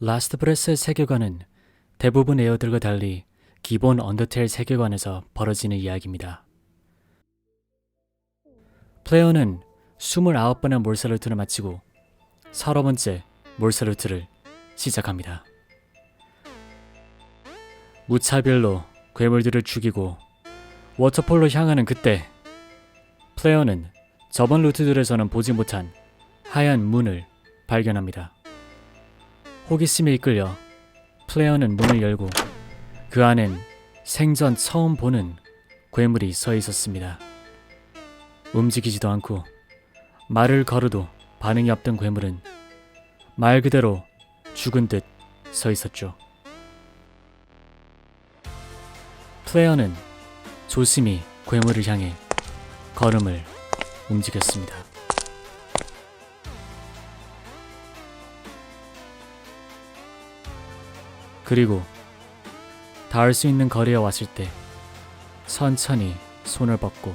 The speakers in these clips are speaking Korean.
라스트 브레스의 세계관은 대부분 에어들과 달리 기본 언더테일 세계관에서 벌어지는 이야기입니다. 플레이어는 29번의 몰사루트를 마치고 30번째 몰사루트를 시작합니다. 무차별로 괴물들을 죽이고 워터폴로 향하는 그때 플레이어는 저번 루트들에서는 보지 못한 하얀 문을 발견합니다. 호기심에 이끌려 플레이어는 문을 열고 그 안엔 생전 처음 보는 괴물이 서 있었습니다. 움직이지도 않고 말을 걸어도 반응이 없던 괴물은 말 그대로 죽은 듯 서 있었죠. 플레이어는 조심히 괴물을 향해 걸음을 움직였습니다. 그리고 닿을 수 있는 거리에 왔을 때 천천히 손을 뻗고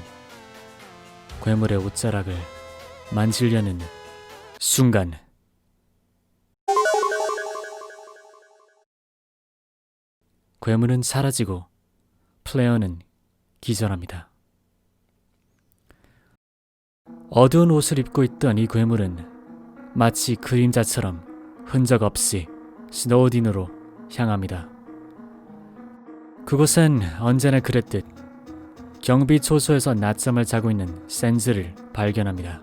괴물의 옷자락을 만지려는 순간 괴물은 사라지고 플레이어는 기절합니다. 어두운 옷을 입고 있던 이 괴물은 마치 그림자처럼 흔적 없이 스노우딘으로 향합니다. 그곳엔 언제나 그랬듯 경비 초소에서 낮잠을 자고 있는 센즈를 발견합니다.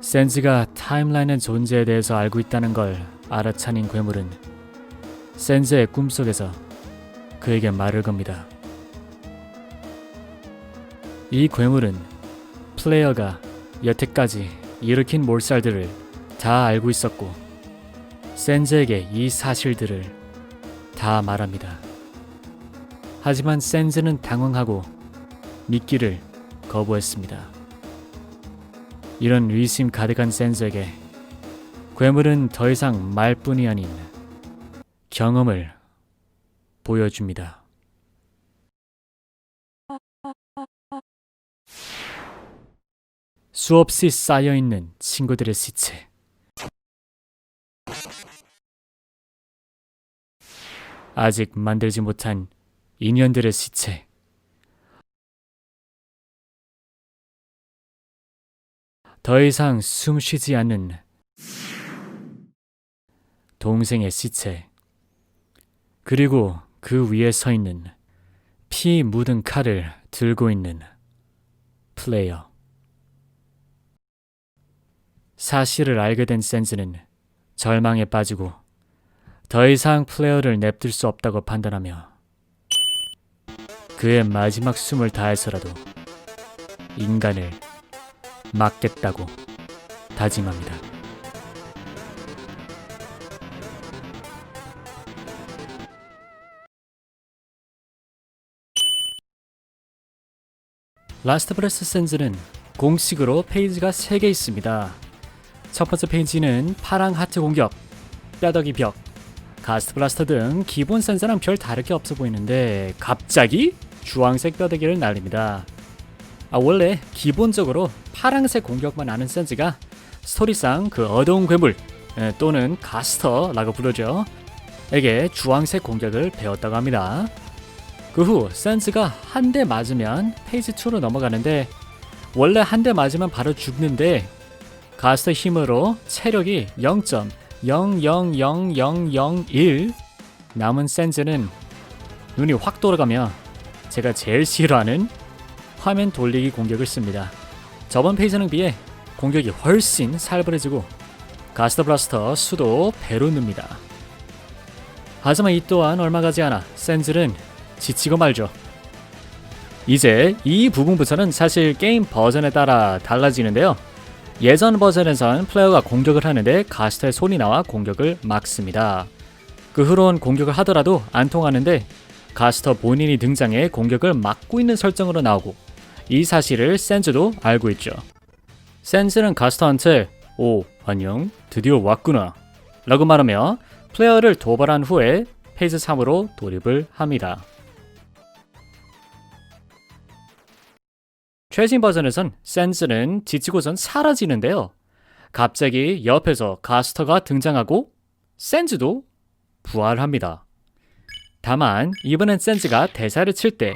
센즈가 타임라인의 존재에 대해서 알고 있다는 걸 알아차린 괴물은 센즈의 꿈속에서 그에게 말을 겁니다. 이 괴물은 플레이어가 여태까지 일으킨 몰살들을 다 알고 있었고 센즈에게 이 사실들을 다 말합니다. 하지만 센즈는 당황하고 믿기를 거부했습니다. 이런 의심 가득한 센즈에게 괴물은 더 이상 말뿐이 아닌 경험을 보여줍니다. 수없이 쌓여있는 친구들의 시체. 아직 만들지 못한 인연들의 시체. 더 이상 숨 쉬지 않는 동생의 시체. 그리고 그 위에 서 있는 피 묻은 칼을 들고 있는 플레이어. 사실을 알게 된 센즈는 절망에 빠지고 더 이상 플레이어를 냅둘 수 없다고 판단하며 그의 마지막 숨을 다해서라도 인간을 막겠다고 다짐합니다. 라스트 브레스 센즈는 공식으로 페이지가 3개 있습니다. 첫 번째 페이지는 파랑 하트 공격, 뼈덕이 벽, 가스트 블라스터 등 기본 센서랑 별 다를 게 없어 보이는데 갑자기 주황색 뼈대기를 날립니다. 아 원래 기본적으로 파랑색 공격만 아는 센즈가 스토리상 그 어두운 괴물 에, 또는 가스터라고 부르죠. 에게 주황색 공격을 배웠다고 합니다. 그 후 센즈가 한 대 맞으면 페이지 2로 넘어가는데 원래 한 대 맞으면 바로 죽는데 가스터 힘으로 체력이 0.000001 남은 센즈는 눈이 확 돌아가며 제가 제일 싫어하는 화면 돌리기 공격을 씁니다. 저번 페이지는 비해 공격이 훨씬 살벌해지고 가스터 블라스터 수도 배로 늡니다. 하지만 이 또한 얼마 가지 않아 센즈는 지치고 말죠. 이제 이 부분부터는 사실 게임 버전에 따라 달라지는데요. 예전 버전에선 플레이어가 공격을 하는데 가스터의 손이 나와 공격을 막습니다. 그 후론 공격을 하더라도 안 통하는데 가스터 본인이 등장해 공격을 막고 있는 설정으로 나오고 이 사실을 센즈도 알고 있죠. 센즈는 가스터한테 오 안녕 드디어 왔구나 라고 말하며 플레이어를 도발한 후에 페이지 3으로 돌입을 합니다. 최신 버전에선 센스는 지치고선 사라지는데요. 갑자기 옆에서 가스터가 등장하고 센즈도 부활합니다. 다만 이번엔 센즈가 대사를 칠 때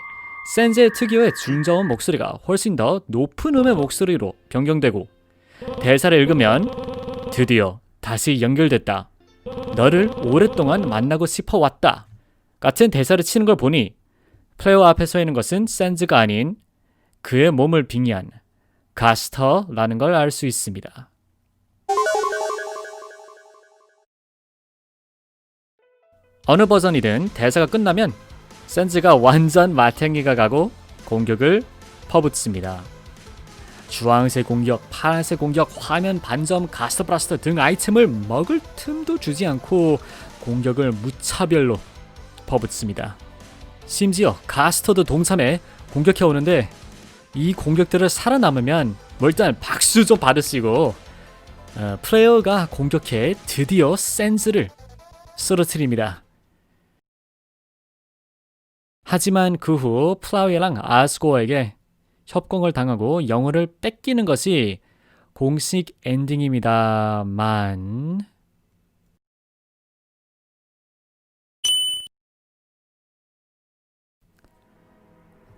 센즈의 특유의 중저음 목소리가 훨씬 더 높은 음의 목소리로 변경되고 대사를 읽으면 드디어 다시 연결됐다. 너를 오랫동안 만나고 싶어 왔다. 같은 대사를 치는 걸 보니 플레이어 앞에 서 있는 것은 센즈가 아닌 그의 몸을 빙의한 가스터라는 걸 알 수 있습니다. 어느 버전이든 대사가 끝나면 센즈가 완전 마탱이가 가고 공격을 퍼붓습니다. 주황색 공격, 파란색 공격, 화면 반점, 가스 브라스터 등 아이템을 먹을 틈도 주지 않고 공격을 무차별로 퍼붓습니다. 심지어 가스터도 동참해 공격해 오는데 이 공격들을 살아남으면 뭐 일단 박수 좀 받으시고 어, 플레이어가 공격해 드디어 센즈를 쓰러뜨립니다. 하지만 그 후 플라위랑 아스고어에게 협공을 당하고 영혼을 뺏기는 것이 공식 엔딩입니다만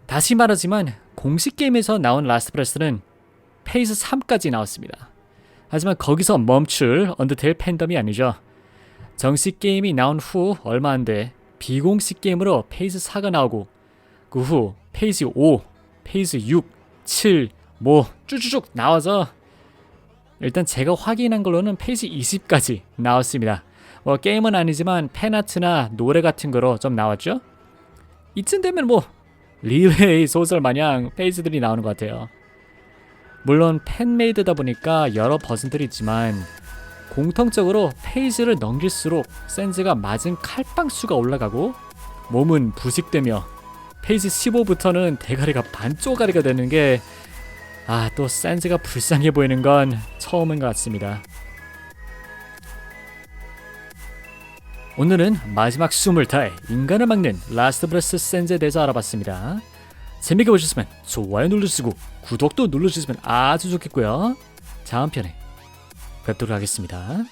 다시 말하지만 공식 게임에서 나온 라스트 브레스는 페이스 3까지 나왔습니다. 하지만 거기서 멈출 언더테일 팬덤이 아니죠. 정식 게임이 나온 후 얼마 안 돼 비공식 게임으로 페이스 4가 나오고 그 후 페이스 5, 페이스 6, 7, 뭐 쭈쭈쭉 나와서 일단 제가 확인한 걸로는 페이지 20까지 나왔습니다. 뭐 게임은 아니지만 팬아트나 노래 같은 거로 좀 나왔죠. 이쯤 되면 뭐 리웨이 소설 마냥 페이지들이 나오는 것 같아요. 물론 팬메이드다 보니까 여러 버전들이 있지만 공통적으로 페이지를 넘길수록 센즈가 맞은 칼빵 수가 올라가고 몸은 부식되며 페이지 15부터는 대가리가 반쪼가리가 되는 게 아, 또 센즈가 불쌍해 보이는 건 처음인 것 같습니다. 오늘은 마지막 숨을 다해 인간을 막는 라스트 브레스 센즈에 대해서 알아봤습니다. 재밌게 보셨으면 좋아요 눌러주시고 구독도 눌러주시면 아주 좋겠고요. 다음 편에 뵙도록 하겠습니다.